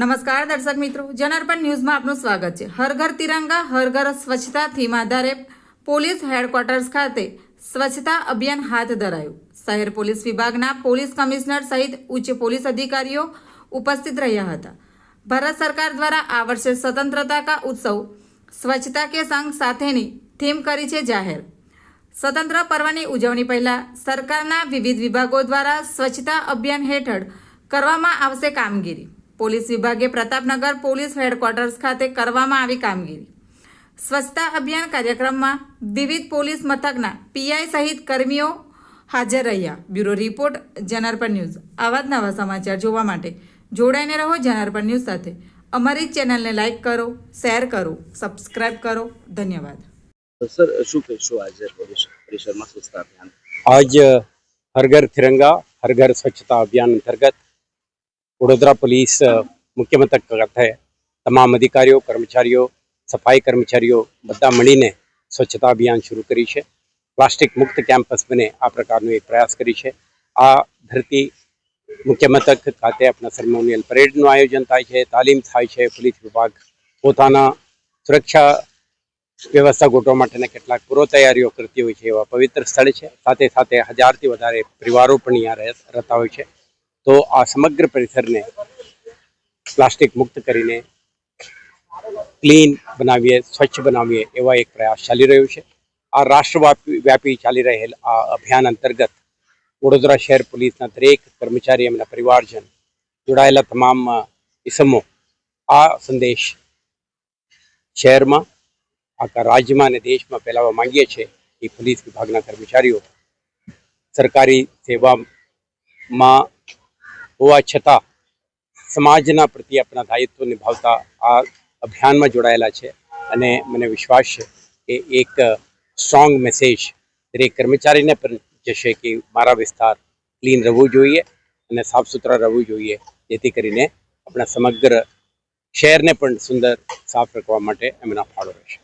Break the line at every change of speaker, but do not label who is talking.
નમસ્કાર દર્શક મિત્રો, જનાર્પણ ન્યૂઝમાં આપનું સ્વાગત છે. હર ઘર તિરંગા, હર ઘર સ્વચ્છતા થીમ આધારે પોલીસ હેડક્વાર્ટર્સ ખાતે સ્વચ્છતા અભિયાન હાથ ધરાયું. શહેર પોલીસ વિભાગના પોલીસ કમિશનર સહિત ઉચ્ચ પોલીસ અધિકારીઓ ઉપસ્થિત રહ્યા હતા. ભારત સરકાર દ્વારા આ વર્ષે સ્વતંત્રતા કા ઉત્સવ, સ્વચ્છતા કે સંઘ સાથેની થીમ કરી છે જાહેર. સ્વતંત્ર પર્વની ઉજવણી પહેલાં સરકારના વિવિધ વિભાગો દ્વારા સ્વચ્છતા અભિયાન હેઠળ કરવામાં આવશે કામગીરી. પોલીસ વિભાગે પ્રતાપનગર પોલીસ હેડક્વાર્ટર્સ ખાતે કરવામાં આવી કામગીરી. સ્વચ્છતા અભિયાન કાર્યક્રમમાં વિવિધ પોલીસ મથકના પીઆઈ સહિત કર્મીઓ હાજર રહ્યા. Bureau report Janarpan news. આવા જ નવા સમાચાર જોવા માટે જોડાઈને રહો જનાર્પણ ન્યૂઝ સાથે. અમારી ચેનલને લાઇક કરો શેર કરો સબસ્ક્રાઇબ કરો. ધન્યવાદ.
સર શું કહેશો આજે પરિસરમાં સ્વચ્છતા અભિયાન?
આજ હર ઘર તિરંગા હર ઘર સ્વચ્છતા અભિયાન અંતર્ગત વડોદરા પોલીસ મુખ્ય મથક ખાતે તમામ અધિકારીઓ, કર્મચારીઓ, સફાઈ કર્મચારીઓ બધા મળીને સ્વચ્છતા અભિયાન શરૂ કરી છે. પ્લાસ્ટિક મુક્ત કેમ્પસ બને આ પ્રકારનો એક પ્રયાસ કરી છે. આ ધરતી મુખ્ય મથક ખાતે આપણા સેરેમોનિયલ પરેડનું આયોજન થાય છે, તાલીમ થાય છે. પોલીસ વિભાગ પોતાના સુરક્ષા વ્યવસ્થા ગોઠવવા માટેના કેટલાક પૂર્વ તૈયારીઓ કરતી હોય છે એવા પવિત્ર સ્થળ છે. સાથે સાથે હજારથી વધારે પરિવારો પણ અહીંયા રહે- રહેતા હોય છે. તો આ સમગ્ર પરિસરને પ્લાસ્ટિક મુક્ત કરીને ક્લીન બનાવીએ, સ્વચ્છ બનાવીએ એવા એક પ્રયાસ ચાલી રહ્યો છે. આ રાષ્ટ્રવ્યાપી, વ્યાપી ચાલી રહેલ આ અભિયાન અંતર્ગત વડોદરા શહેર પોલીસના દરેક કર્મચારી એમના પરિવારજન જોડાયેલા તમામ ઇસમો આ સંદેશ શહેરમાં, આખા રાજ્યમાં અને દેશમાં ફેલાવવા માંગીએ છીએ. એ પોલીસ વિભાગના કર્મચારીઓ સરકારી સેવામાં હોવા છતાં સમાજના પ્રત્યે આપણા દાયિત્વ નિભાવતા આ અભિયાનમાં જોડાયેલા છે અને મને વિશ્વાસ છે કે એક સ્ટ્રોંગ મેસેજ દરેક કર્મચારીને પણ જશે કે મારા વિસ્તાર ક્લીન રહેવું જોઈએ અને સાફ સુથરા રહેવું જોઈએ, જેથી કરીને આપણા સમગ્ર શહેરને પણ સુંદર સાફ રાખવા માટે એમના ફાળો રહેશે.